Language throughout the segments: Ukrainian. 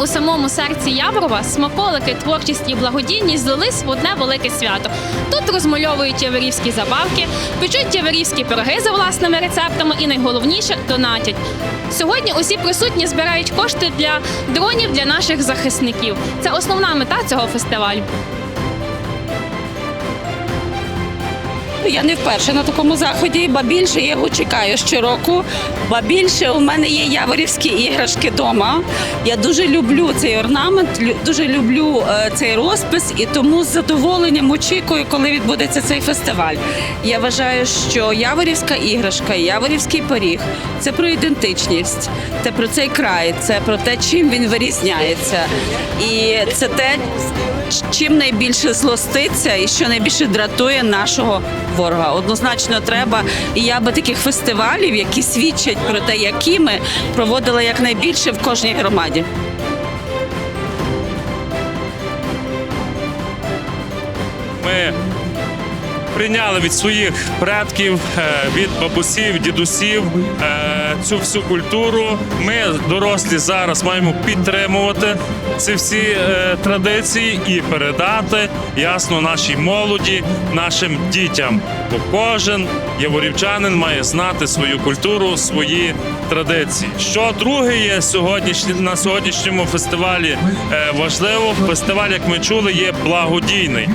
У самому серці Яворова смаколики, творчість і благодійність злились в одне велике свято. Тут розмальовують яворівські забавки, печуть яворівські пироги за власними рецептами і найголовніше донатять. Сьогодні усі присутні збирають кошти для дронів для наших захисників. Це основна мета цього фестивалю. Я не вперше на такому заході, ба більше я його чекаю щороку. Ба більше у мене є яворівські іграшки вдома. Я дуже люблю цей орнамент, дуже люблю е, цей розпис і тому з задоволенням очікую, коли відбудеться цей фестиваль. Я вважаю, що яворівська іграшка, яворівський пиріг це про ідентичність, це про цей край, це про те, чим він вирізняється. І це те, чим найбільше злоститься і що найбільше дратує нашого ворога. Однозначно треба. І я би таких фестивалів, які свідчать про те, які ми проводила якнайбільше в кожній громаді. Ми прийняли від своїх предків, е, від бабусів, дідусів е, цю всю культуру. Ми, дорослі, зараз маємо підтримувати ці всі е, традиції і передати ясно нашій молоді, нашим дітям. Бо кожен яворівчанин має знати свою культуру, свої традиції. Що друге є сьогоднішні на сьогоднішньому фестивалі важливо. Фестиваль, як ми чули, є благодійний.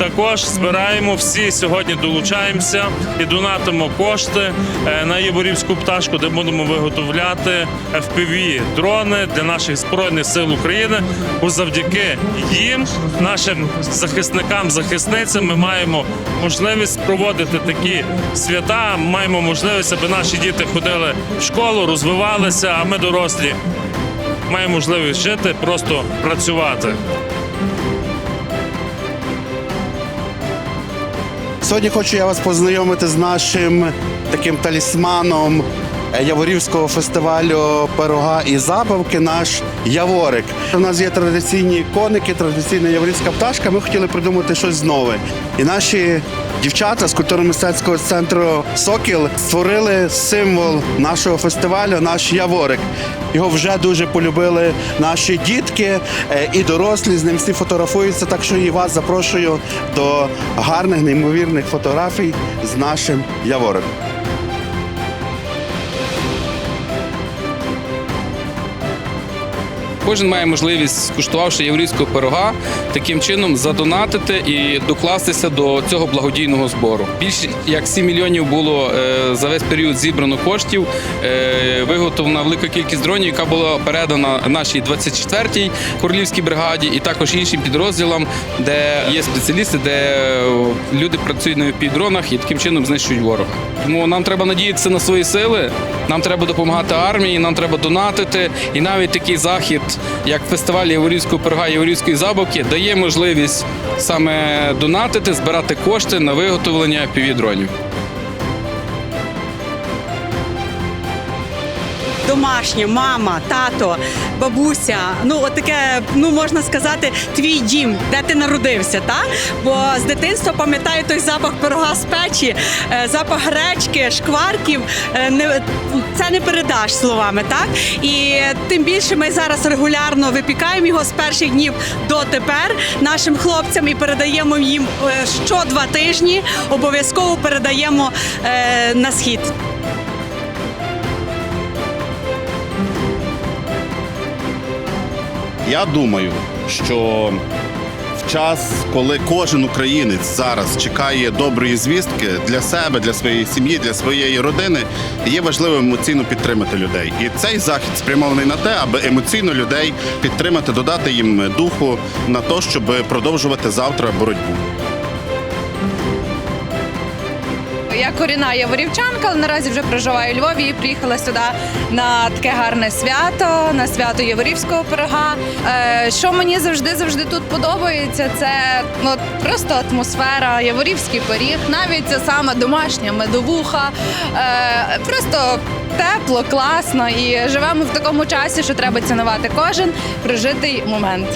Також збираємо всі сьогодні долучаємося і донатимо кошти е, на Єворівську пташку, де будемо виготовляти fpv дрони для наших збройних сил України. Бо завдяки їм, нашим захисникам, захисницям, ми маємо можливість проводити такі свята. Маємо можливість, аби наші діти ходили в школу, розвивалися. А ми дорослі маємо можливість жити, просто працювати. Сьогодні хочу я вас познайомити з нашим таким талісманом Яворівського фестивалю пирога і забавки. Наш Яворик. У нас є традиційні коники, традиційна яворівська пташка. Ми хотіли придумати щось нове. І наші дівчата з культурно-мистецького центру Сокіл створили символ нашого фестивалю, наш Яворик. Його вже дуже полюбили наші дітки е, і дорослі. З ним всі фотографуються. Так що і вас запрошую до гарних, неймовірних фотографій з нашим Явориком. Кожен має можливість, скуштувавши єврейського пирога, таким чином задонатити і докластися до цього благодійного збору. Більше як 7 мільйонів було е, за весь період зібрано коштів. Е, виготовлена велика кількість дронів, яка була передана нашій 24-й королівській бригаді, і також іншим підрозділам, де є спеціалісти, де люди працюють на півдронах і таким чином знищують ворога. Тому нам треба надіятися на свої сили. Нам треба допомагати армії, нам треба донатити. І навіть такий захід, як фестиваль Яворівського пирога Яворівської забавки, дає можливість саме донатити, збирати кошти на виготовлення півдронів. Домашнє, мама, тато, бабуся. Ну, от таке, ну можна сказати, твій дім, де ти народився, та? Бо з дитинства пам'ятаю той запах пирога з печі, е, запах гречки, шкварків. е, Не, це не передаш словами, так? І тим більше ми зараз регулярно випікаємо його з перших днів до тепер нашим хлопцям і передаємо їм е, що два тижні. Обов'язково передаємо на схід. Я думаю, що в час, коли кожен українець зараз чекає доброї звістки для себе, для своєї сім'ї, для своєї родини, є важливо емоційно підтримати людей. І цей захід спрямований на те, аби емоційно людей підтримати, додати їм духу на те, щоб продовжувати завтра боротьбу. Я корінна яворівчанка, але наразі вже проживаю у Львові і приїхала сюди на таке гарне свято, на свято Яворівського пирога. Е, Що мені завжди завжди тут подобається, це ну, просто атмосфера, яворівський пиріг, навіть ця сама домашня медовуха. Е, Просто тепло, класно і живемо в такому часі, що треба цінувати кожен прожитий момент.